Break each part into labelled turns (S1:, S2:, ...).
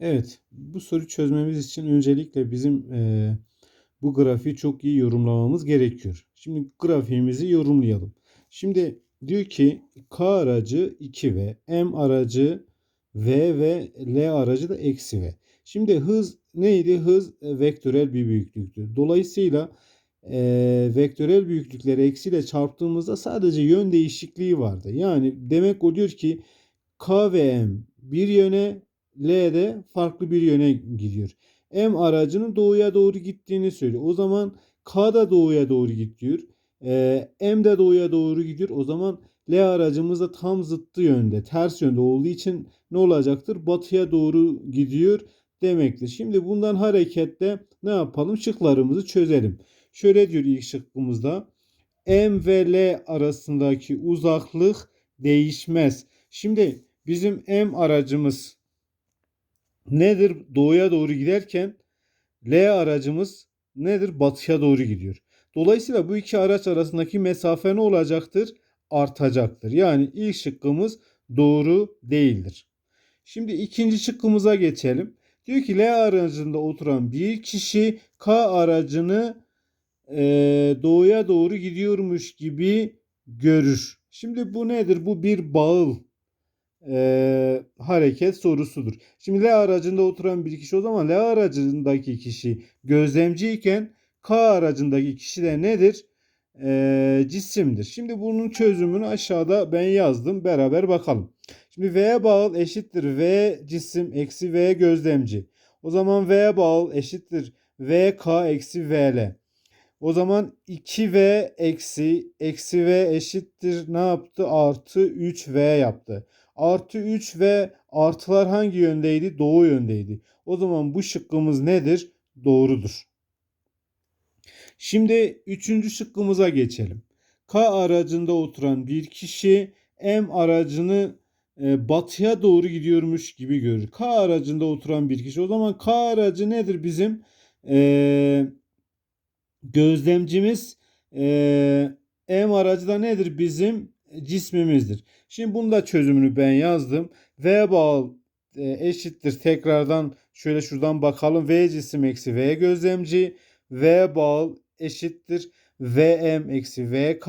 S1: Evet, bu soruyu çözmemiz için öncelikle bizim eee, bu grafiği çok iyi yorumlamamız gerekiyor. Şimdi grafiğimizi yorumlayalım. Şimdi diyor ki K aracı 2V, M aracı V ve L aracı da eksi V. Şimdi hız neydi? Hız e, vektörel bir büyüklüktü. Dolayısıyla eee, vektörel büyüklükleri eksiyle çarptığımızda sadece yön değişikliği vardı. Yani demek oluyor ki K ve M bir yöne, L de farklı bir yöne gidiyor. M aracının doğuya doğru gittiğini söylüyor. O zaman K da doğuya doğru gidiyor. Ee, M de doğuya doğru gidiyor. O zaman L aracımız da tam zıttı yönde, ters yönde olduğu için ne olacaktır? Batıya doğru gidiyor demektir. Şimdi bundan hareketle ne yapalım? Şıklarımızı çözelim. Şöyle diyor ilk şıkkımızda. M ve L arasındaki uzaklık değişmez. Şimdi bizim M aracımız nedir? Doğuya doğru giderken L aracımız nedir? Batıya doğru gidiyor. Dolayısıyla bu iki araç arasındaki mesafe ne olacaktır? Artacaktır. Yani ilk şıkkımız doğru değildir. Şimdi ikinci şıkkımıza geçelim. Diyor ki L aracında oturan bir kişi K aracını e, doğuya doğru gidiyormuş gibi görür. Şimdi bu nedir? Bu bir bağıl e, hareket sorusudur. Şimdi L aracında oturan bir kişi o zaman L aracındaki kişi gözlemciyken K aracındaki kişi de nedir? E, cisimdir. Şimdi bunun çözümünü aşağıda ben yazdım. Beraber bakalım. Şimdi V'ye bağlı eşittir V cisim eksi V gözlemci. O zaman V'ye bağlı eşittir VK eksi VL. O zaman 2V eksi eksi V eşittir ne yaptı? Artı 3V yaptı. Artı 3 ve artılar hangi yöndeydi? Doğu yöndeydi. O zaman bu şıkkımız nedir? Doğrudur. Şimdi üçüncü şıkkımıza geçelim. K aracında oturan bir kişi M aracını e, batıya doğru gidiyormuş gibi görür. K aracında oturan bir kişi. O zaman K aracı nedir bizim? E, gözlemcimiz e, M aracı da nedir bizim? Cismimizdir. Şimdi bunun da çözümünü ben yazdım. V bağlı e, eşittir. Tekrardan şöyle şuradan bakalım. V cisim eksi V gözlemci. V bağlı eşittir. Vm eksi Vk.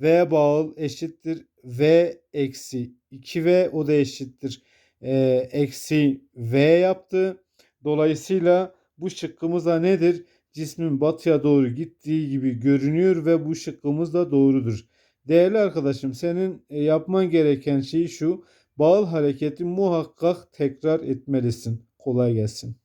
S1: V bağlı eşittir. V eksi 2V o da eşittir. E, eksi V yaptı. Dolayısıyla bu şıkkımız da nedir? Cismin batıya doğru gittiği gibi görünüyor ve bu şıkkımız da doğrudur. Değerli arkadaşım senin e, yapman gereken şey şu. Bağıl hareketi muhakkak tekrar etmelisin. Kolay gelsin.